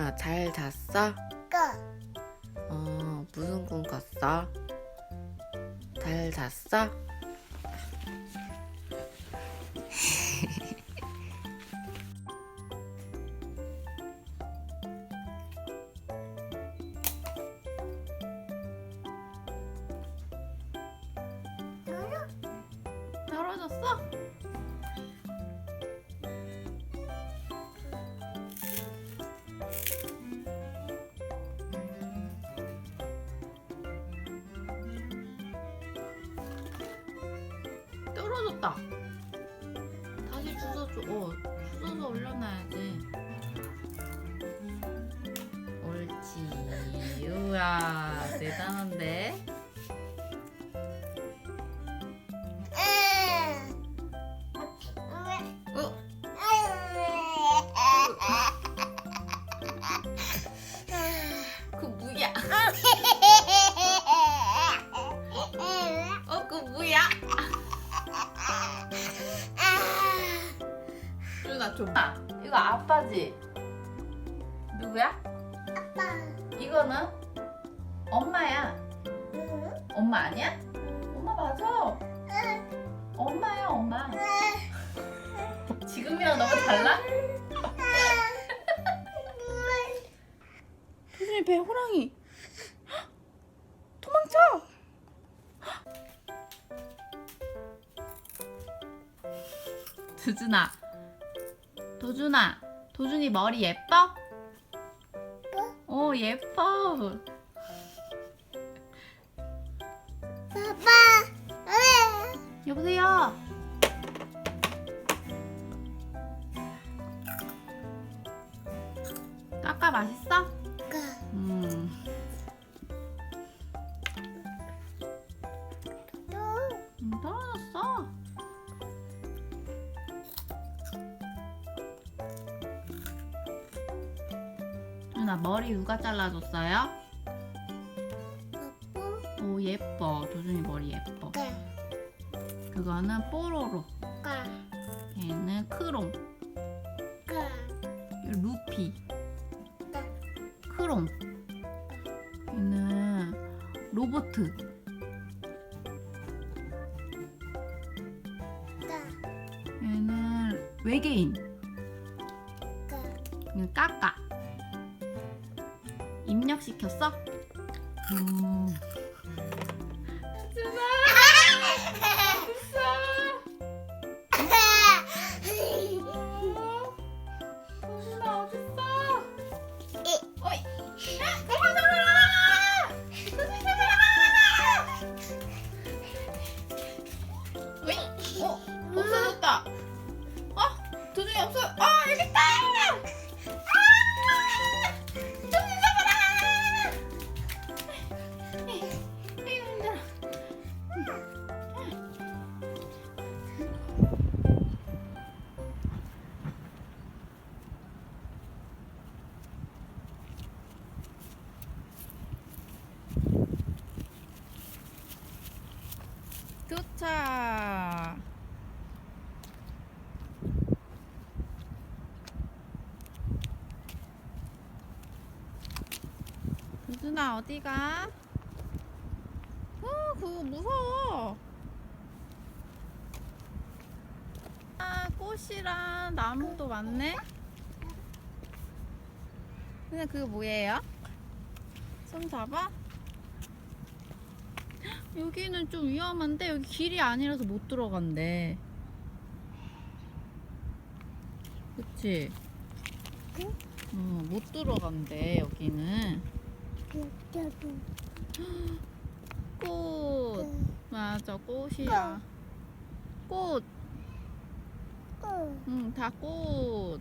효준아 잘 잤어? 어 무슨 꿈 꿨어? 잘 잤어? 떨어졌어? 떨어졌다. 다시 주워줘. 어, 주워서 올려놔야지. 옳지. 우와, 대단한데? 어? 그 뭐야? 어, 그 뭐야? 줘. 아, 이거 아빠지? 누구야? 이거는 엄마야. 엄마 아니야? 엄마 맞아. 엄마야, 엄마. 지금이랑 너무 달라? 효준이 배 호랑이. 도망쳐. 도준아. 도준아. 도준이 머리 예뻐? 어, 예뻐. 여보세요. 까까 맛있어? 누나 머리 누가 잘라줬어요? 오 예뻐. 도준이 머리 예뻐. 그거는 뽀로로. 얘는 크롱. 루피. 크롱. 얘는 로보트. 얘는 외계인. 얘는 까까. 입력시켰어? 음. 어? 없어졌다. 어? 도준이 없어. 아 여기 있다! 도착. 도준아 어디가? 어 그거 무서워. 아 꽃이랑 나무도 많네. 근데 그거 뭐예요? 손 잡아? 여기는 좀 위험한데 여기 길이 아니라서 못 들어간대. 그치? 어, 못 들어간대 여기는. 꽃. 맞아 꽃이야. 꽃. 응, 다 꽃.